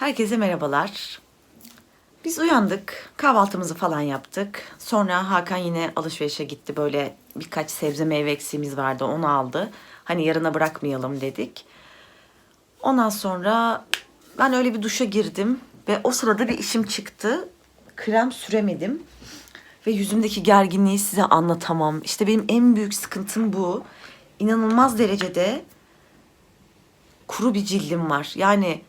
Herkese merhabalar. Biz uyandık, kahvaltımızı falan yaptık. Sonra Hakan yine alışverişe gitti. Böyle birkaç sebze meyve eksiğimiz vardı, onu aldı. Hani yarına bırakmayalım dedik. Ondan sonra ben öyle bir duşa girdim ve o sırada bir işim çıktı. Krem süremedim ve yüzümdeki gerginliği size anlatamam. İşte benim en büyük sıkıntım bu. İnanılmaz derecede kuru bir cildim var. Yani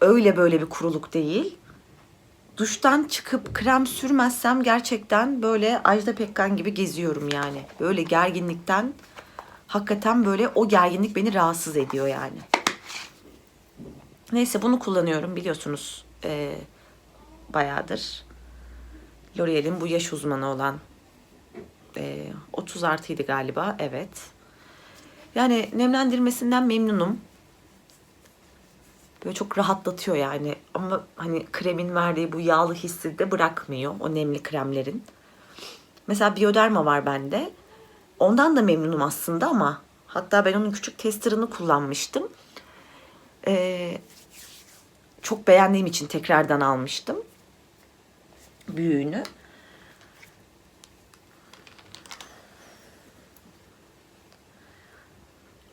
öyle böyle bir kuruluk değil. Duştan çıkıp krem sürmezsem gerçekten böyle Ajda Pekkan gibi geziyorum yani. Böyle gerginlikten hakikaten böyle o gerginlik beni rahatsız ediyor yani. Neyse bunu kullanıyorum biliyorsunuz eee bayağıdır. L'Oreal'in bu yaş uzmanı olan eee 30 artıydı galiba evet. Yani nemlendirmesinden memnunum. Böyle çok rahatlatıyor yani. Ama hani kremin verdiği bu yağlı hissi de bırakmıyor o nemli kremlerin. Mesela Bioderma var bende. Ondan da memnunum aslında ama hatta ben onun küçük testerını kullanmıştım. Ee, çok beğendiğim için tekrardan almıştım. Büyüğünü.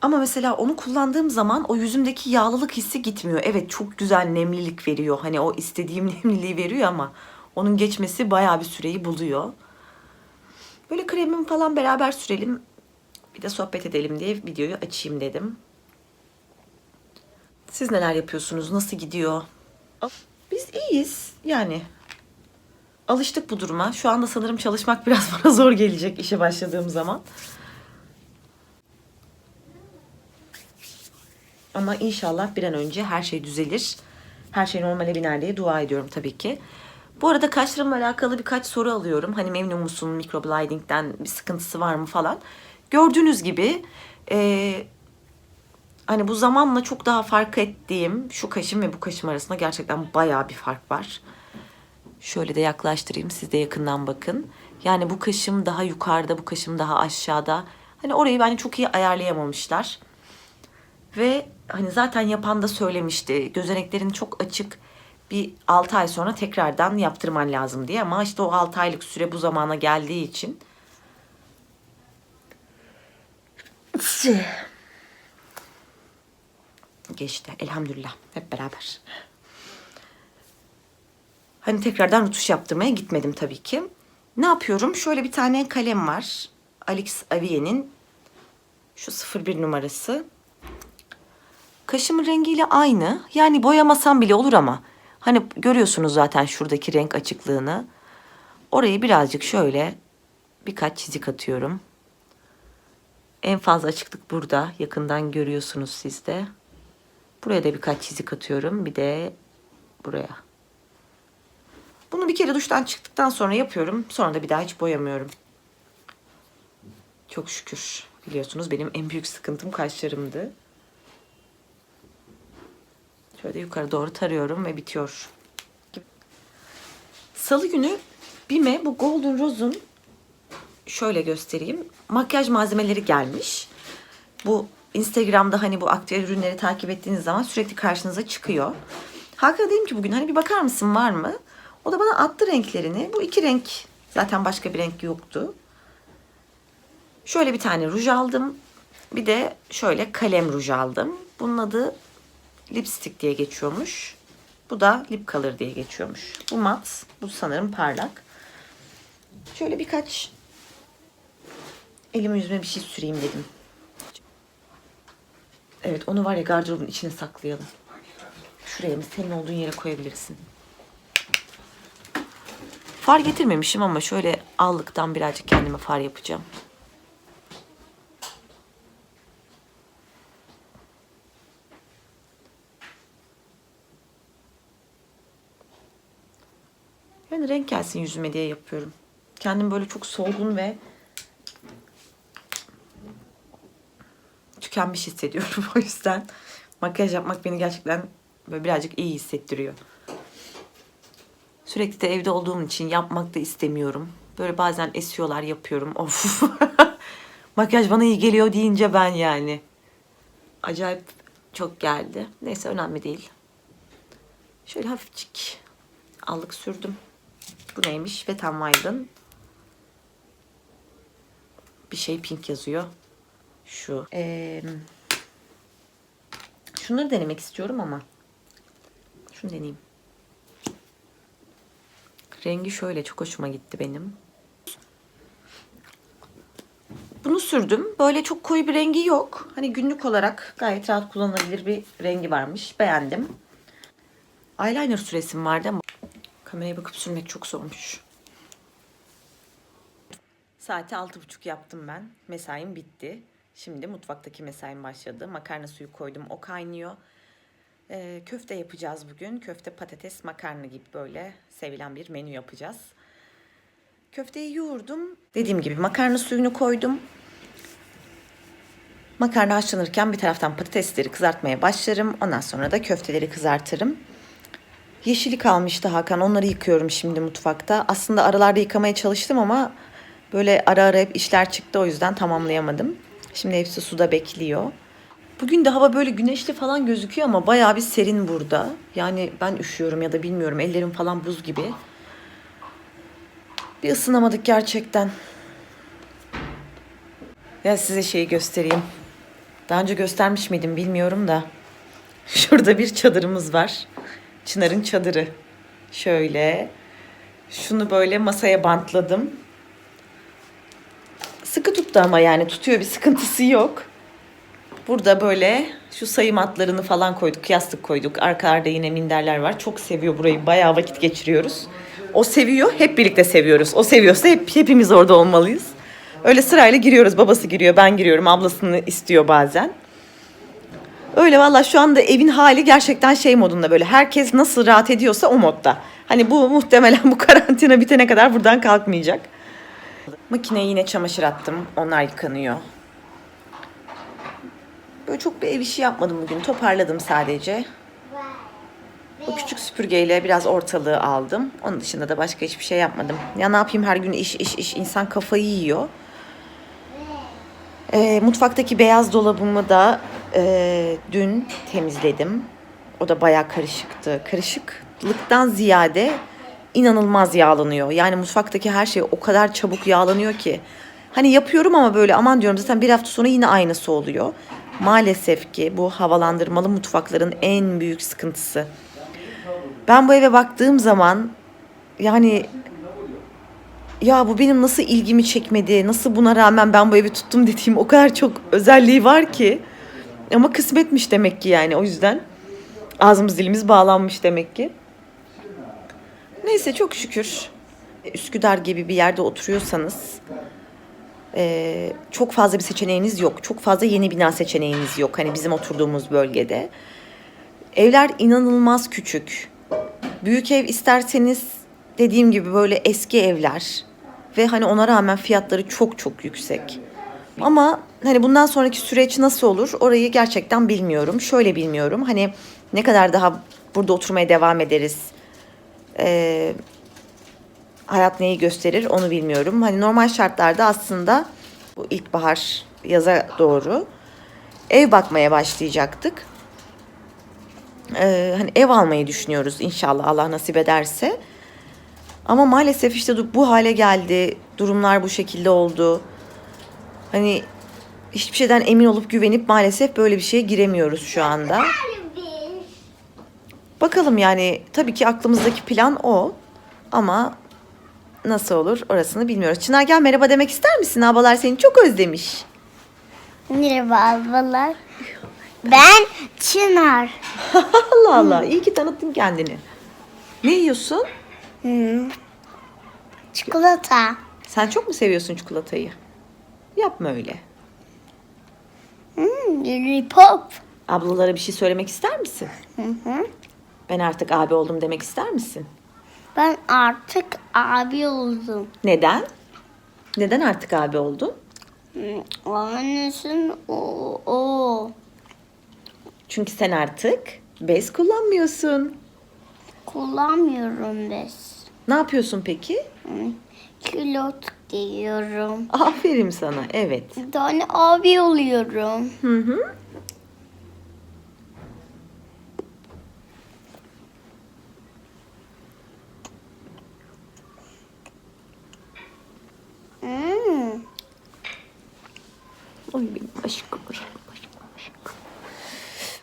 Ama mesela onu kullandığım zaman o yüzümdeki yağlılık hissi gitmiyor. Evet çok güzel nemlilik veriyor. Hani o istediğim nemliliği veriyor ama onun geçmesi bayağı bir süreyi buluyor. Böyle kremimi falan beraber sürelim. Bir de sohbet edelim diye videoyu açayım dedim. Siz neler yapıyorsunuz? Nasıl gidiyor? Biz iyiyiz. Yani alıştık bu duruma. Şu anda sanırım çalışmak biraz bana zor gelecek işe başladığım zaman. Ama inşallah bir an önce her şey düzelir. Her şey normale biner diye dua ediyorum tabii ki. Bu arada kaşlarımla alakalı birkaç soru alıyorum. Hani memnun musun microbliding'den bir sıkıntısı var mı falan. Gördüğünüz gibi eee, hani bu zamanla çok daha fark ettiğim şu kaşım ve bu kaşım arasında gerçekten bayağı bir fark var. Şöyle de yaklaştırayım siz de yakından bakın. Yani bu kaşım daha yukarıda, bu kaşım daha aşağıda. Hani orayı bence çok iyi ayarlayamamışlar. Ve hani zaten yapan da söylemişti. Gözeneklerin çok açık bir 6 ay sonra tekrardan yaptırman lazım diye. Ama işte o 6 aylık süre bu zamana geldiği için geçti. Elhamdülillah. Hep beraber. Hani tekrardan rutuş yaptırmaya gitmedim tabii ki. Ne yapıyorum? Şöyle bir tane kalem var. Alex Avier'in şu 01 numarası. Kaşımın rengiyle aynı. Yani boyamasam bile olur ama. Hani görüyorsunuz zaten şuradaki renk açıklığını. Orayı birazcık şöyle birkaç çizik atıyorum. En fazla açıklık burada. Yakından görüyorsunuz siz de. Buraya da birkaç çizik atıyorum. Bir de buraya. Bunu bir kere duştan çıktıktan sonra yapıyorum. Sonra da bir daha hiç boyamıyorum. Çok şükür. Biliyorsunuz benim en büyük sıkıntım kaşlarımdı. Şöyle yukarı doğru tarıyorum ve bitiyor. Salı günü Bime bu Golden Rose'un şöyle göstereyim. Makyaj malzemeleri gelmiş. Bu Instagram'da hani bu aktüel ürünleri takip ettiğiniz zaman sürekli karşınıza çıkıyor. Hakan'a dedim ki bugün hani bir bakar mısın var mı? O da bana attı renklerini. Bu iki renk zaten başka bir renk yoktu. Şöyle bir tane ruj aldım. Bir de şöyle kalem ruj aldım. Bunun adı lipstick diye geçiyormuş. Bu da lip color diye geçiyormuş. Bu mat, bu sanırım parlak. Şöyle birkaç elime yüzüme bir şey süreyim dedim. Evet onu var ya gardırobun içine saklayalım. Şuraya mı senin olduğun yere koyabilirsin. Far getirmemişim ama şöyle allıktan birazcık kendime far yapacağım. Yani renk gelsin yüzüme diye yapıyorum. Kendim böyle çok solgun ve tükenmiş hissediyorum o yüzden. Makyaj yapmak beni gerçekten böyle birazcık iyi hissettiriyor. Sürekli de evde olduğum için yapmak da istemiyorum. Böyle bazen esiyorlar yapıyorum. Of. Makyaj bana iyi geliyor deyince ben yani. Acayip çok geldi. Neyse önemli değil. Şöyle hafifçik allık sürdüm. Bu neymiş? Wet n Wild'ın bir şey pink yazıyor. Şu. Ee, şunları denemek istiyorum ama. Şunu deneyeyim. Rengi şöyle çok hoşuma gitti benim. Bunu sürdüm. Böyle çok koyu bir rengi yok. Hani günlük olarak gayet rahat kullanılabilir bir rengi varmış. Beğendim. Eyeliner süresim vardı ama kameraya bakıp sürmek çok zormuş. Saati altı buçuk yaptım ben. Mesaim bitti. Şimdi mutfaktaki mesaim başladı. Makarna suyu koydum. O kaynıyor. Ee, köfte yapacağız bugün. Köfte patates makarna gibi böyle sevilen bir menü yapacağız. Köfteyi yoğurdum. Dediğim gibi makarna suyunu koydum. Makarna haşlanırken bir taraftan patatesleri kızartmaya başlarım. Ondan sonra da köfteleri kızartırım. Yeşili kalmıştı Hakan. Onları yıkıyorum şimdi mutfakta. Aslında aralarda yıkamaya çalıştım ama böyle ara ara hep işler çıktı. O yüzden tamamlayamadım. Şimdi hepsi suda bekliyor. Bugün de hava böyle güneşli falan gözüküyor ama bayağı bir serin burada. Yani ben üşüyorum ya da bilmiyorum. Ellerim falan buz gibi. Bir ısınamadık gerçekten. Ya size şeyi göstereyim. Daha önce göstermiş miydim bilmiyorum da. Şurada bir çadırımız var. Çınar'ın çadırı. Şöyle. Şunu böyle masaya bantladım. Sıkı tuttu ama yani tutuyor bir sıkıntısı yok. Burada böyle şu sayım atlarını falan koyduk. Yastık koyduk. Arkalarda yine minderler var. Çok seviyor burayı. Bayağı vakit geçiriyoruz. O seviyor. Hep birlikte seviyoruz. O seviyorsa hep hepimiz orada olmalıyız. Öyle sırayla giriyoruz. Babası giriyor, ben giriyorum. Ablasını istiyor bazen. Öyle valla şu anda evin hali gerçekten şey modunda böyle. Herkes nasıl rahat ediyorsa o modda. Hani bu muhtemelen bu karantina bitene kadar buradan kalkmayacak. Makineye yine çamaşır attım. Onlar yıkanıyor. Böyle çok bir ev işi yapmadım bugün. Toparladım sadece. O küçük süpürgeyle biraz ortalığı aldım. Onun dışında da başka hiçbir şey yapmadım. Ya ne yapayım her gün iş iş iş insan kafayı yiyor. Ee, mutfaktaki beyaz dolabımı da e, dün temizledim. O da bayağı karışıktı. Karışıklıktan ziyade inanılmaz yağlanıyor. Yani mutfaktaki her şey o kadar çabuk yağlanıyor ki. Hani yapıyorum ama böyle aman diyorum zaten bir hafta sonra yine aynısı oluyor. Maalesef ki bu havalandırmalı mutfakların en büyük sıkıntısı. Ben bu eve baktığım zaman yani ya bu benim nasıl ilgimi çekmedi, nasıl buna rağmen ben bu evi tuttum dediğim o kadar çok özelliği var ki. Ama kısmetmiş demek ki yani o yüzden. Ağzımız dilimiz bağlanmış demek ki. Neyse çok şükür. Üsküdar gibi bir yerde oturuyorsanız e, çok fazla bir seçeneğiniz yok. Çok fazla yeni bina seçeneğiniz yok. Hani bizim oturduğumuz bölgede. Evler inanılmaz küçük. Büyük ev isterseniz dediğim gibi böyle eski evler ve hani ona rağmen fiyatları çok çok yüksek. Ama hani bundan sonraki süreç nasıl olur orayı gerçekten bilmiyorum. Şöyle bilmiyorum hani ne kadar daha burada oturmaya devam ederiz. Ee, hayat neyi gösterir onu bilmiyorum. Hani normal şartlarda aslında bu ilkbahar yaza doğru ev bakmaya başlayacaktık. Ee, hani ev almayı düşünüyoruz inşallah Allah nasip ederse. Ama maalesef işte bu hale geldi. Durumlar bu şekilde oldu. Hani hiçbir şeyden emin olup güvenip maalesef böyle bir şeye giremiyoruz şu anda. Bakalım yani tabii ki aklımızdaki plan o. Ama nasıl olur orasını bilmiyoruz. Çınar gel merhaba demek ister misin? Abalar seni çok özlemiş. Merhaba ablalar. Ben Çınar. Allah Allah iyi ki tanıttın kendini. Ne yiyorsun? Hmm. Çikolata. Sen çok mu seviyorsun çikolatayı? Yapma öyle. Hmm, lollipop. Ablalara bir şey söylemek ister misin? Hı hı. Ben artık abi oldum demek ister misin? Ben artık abi oldum. Neden? Neden artık abi oldun? Hmm, Annesin o o. Çünkü sen artık bez kullanmıyorsun. Kullanmıyorum bez. Ne yapıyorsun peki? Hmm, Külot istiyorum. Aferin sana. Evet. Bir tane abi oluyorum. Hı hı. Hmm. Oy benim aşkım.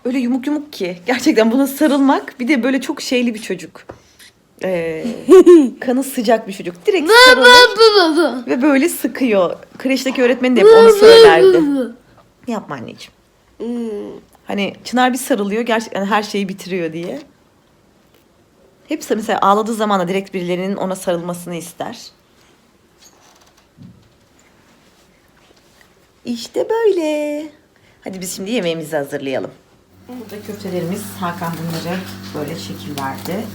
Öyle yumuk yumuk ki. Gerçekten buna sarılmak. Bir de böyle çok şeyli bir çocuk. Ee, kanı sıcak bir çocuk. Direkt sarılır ve böyle sıkıyor. Kreşteki öğretmeni de hep onu söylerdi. Yapma anneciğim. Hani Çınar bir sarılıyor gerçekten her şeyi bitiriyor diye. Hepsi mesela ağladığı zaman da direkt birilerinin ona sarılmasını ister. İşte böyle. Hadi biz şimdi yemeğimizi hazırlayalım. Burada köftelerimiz Hakan bunları böyle şekil verdi.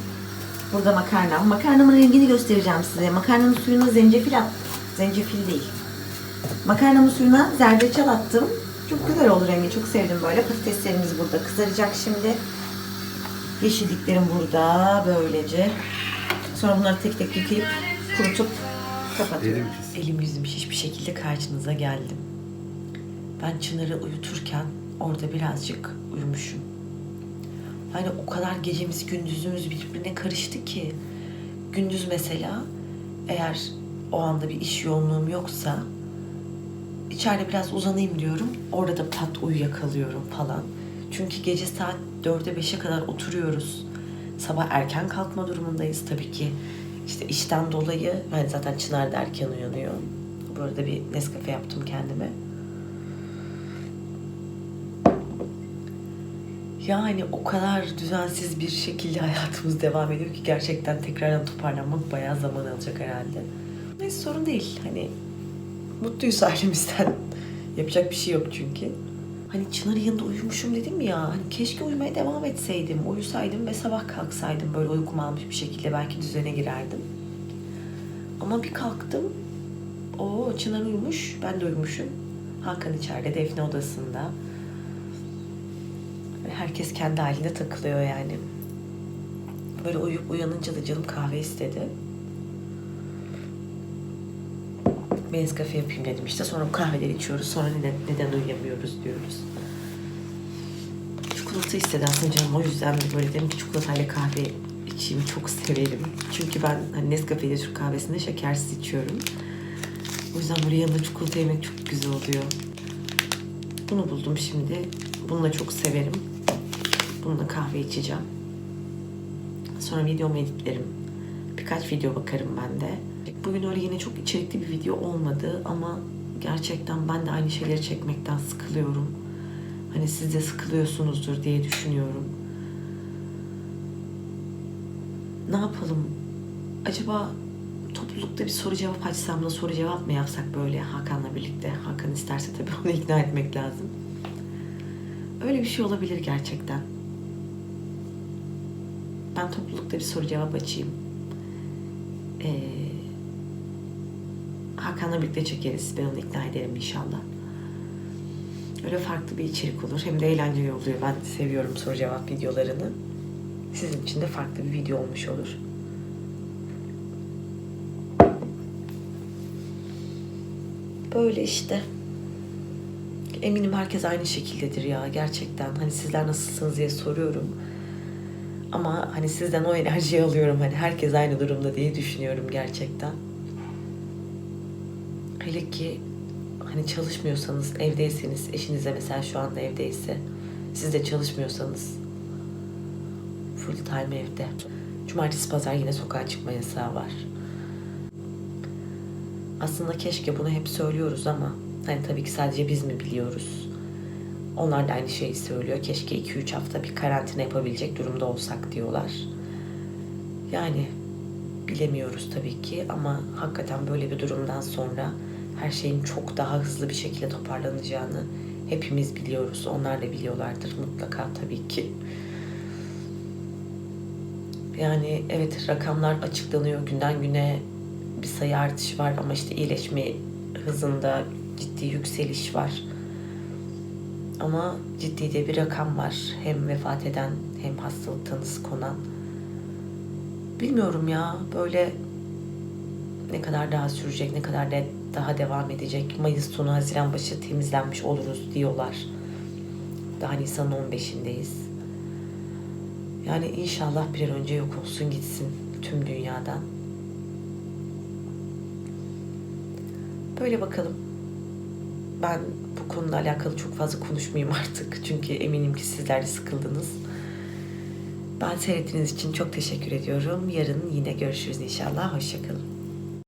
Burada makarna. Makarnamın rengini göstereceğim size. Makarnanın suyuna zencefil at. Zencefil değil. Makarnamın suyuna zerdeçal attım. Çok güzel oldu rengi. Çok sevdim böyle. Patateslerimiz burada kızaracak şimdi. Yeşilliklerim burada böylece. Sonra bunları tek tek yıkayıp kurutup kapatıyorum. Elim yüzüm şiş bir şekilde karşınıza geldim. Ben Çınar'ı uyuturken orada birazcık uyumuşum. Hani o kadar gecemiz gündüzümüz birbirine karıştı ki. Gündüz mesela eğer o anda bir iş yoğunluğum yoksa içeride biraz uzanayım diyorum. Orada da pat uyuyakalıyorum falan. Çünkü gece saat 4'e 5'e kadar oturuyoruz. Sabah erken kalkma durumundayız tabii ki. İşte işten dolayı yani zaten Çınar da erken uyanıyor. Bu arada bir Nescafe yaptım kendime. Yani o kadar düzensiz bir şekilde hayatımız devam ediyor ki gerçekten tekrardan toparlanmak bayağı zaman alacak herhalde. Neyse sorun değil. Hani mutluyuz halimizden. Yapacak bir şey yok çünkü. Hani Çınar'ın yanında uyumuşum dedim ya. Hani keşke uyumaya devam etseydim. Uyusaydım ve sabah kalksaydım. Böyle uykum almış bir şekilde belki düzene girerdim. Ama bir kalktım. O Çınar uyumuş. Ben de uyumuşum. Hakan içeride Defne odasında. Herkes kendi halinde takılıyor yani. Böyle uyuyup uyanınca da canım kahve istedi. Kafe yapayım dedim işte. Sonra kahveleri içiyoruz. Sonra neden, neden uyuyamıyoruz diyoruz. Çikolata istedi aslında canım. O yüzden de böyle dedim ki çikolatayla kahve içeyim. Çok severim. Çünkü ben hani Nescafe'de Türk kahvesinde şekersiz içiyorum. O yüzden böyle yanında çikolata yemek çok güzel oluyor. Bunu buldum şimdi. Bunu da çok severim. Bununla kahve içeceğim. Sonra videomu editlerim. Birkaç video bakarım ben de. Bugün öyle yine çok içerikli bir video olmadı ama gerçekten ben de aynı şeyleri çekmekten sıkılıyorum. Hani siz de sıkılıyorsunuzdur diye düşünüyorum. Ne yapalım? Acaba toplulukta bir soru cevap açsam da soru cevap mı yapsak böyle Hakan'la birlikte? Hakan isterse tabii onu ikna etmek lazım. Öyle bir şey olabilir gerçekten. Ben toplulukta bir soru cevap açayım. Ee, Hakan'la birlikte çekeriz. Ben onu ikna ederim inşallah. Öyle farklı bir içerik olur. Hem de eğlenceli oluyor. Ben seviyorum soru cevap videolarını. Sizin için de farklı bir video olmuş olur. Böyle işte. Eminim herkes aynı şekildedir ya gerçekten. Hani sizler nasılsınız diye soruyorum. Ama hani sizden o enerjiyi alıyorum. Hani herkes aynı durumda diye düşünüyorum gerçekten. Hele ki hani çalışmıyorsanız, evdeyseniz, eşiniz de mesela şu anda evdeyse, siz de çalışmıyorsanız full time evde. Cumartesi pazar yine sokağa çıkma yasağı var. Aslında keşke bunu hep söylüyoruz ama hani tabii ki sadece biz mi biliyoruz? Onlar da aynı şeyi söylüyor. Keşke 2-3 hafta bir karantina yapabilecek durumda olsak diyorlar. Yani bilemiyoruz tabii ki ama hakikaten böyle bir durumdan sonra her şeyin çok daha hızlı bir şekilde toparlanacağını hepimiz biliyoruz. Onlar da biliyorlardır mutlaka tabii ki. Yani evet rakamlar açıklanıyor günden güne bir sayı artışı var ama işte iyileşme hızında ciddi yükseliş var. Ama ciddi de bir rakam var. Hem vefat eden hem hastalık konan. Bilmiyorum ya böyle ne kadar daha sürecek, ne kadar de daha devam edecek. Mayıs sonu, Haziran başı temizlenmiş oluruz diyorlar. Daha Nisan 15'indeyiz. Yani inşallah bir an önce yok olsun gitsin tüm dünyadan. Böyle bakalım. Ben bu konuyla alakalı çok fazla konuşmayayım artık. Çünkü eminim ki sizler de sıkıldınız. Ben seyrettiğiniz için çok teşekkür ediyorum. Yarın yine görüşürüz inşallah. Hoşçakalın.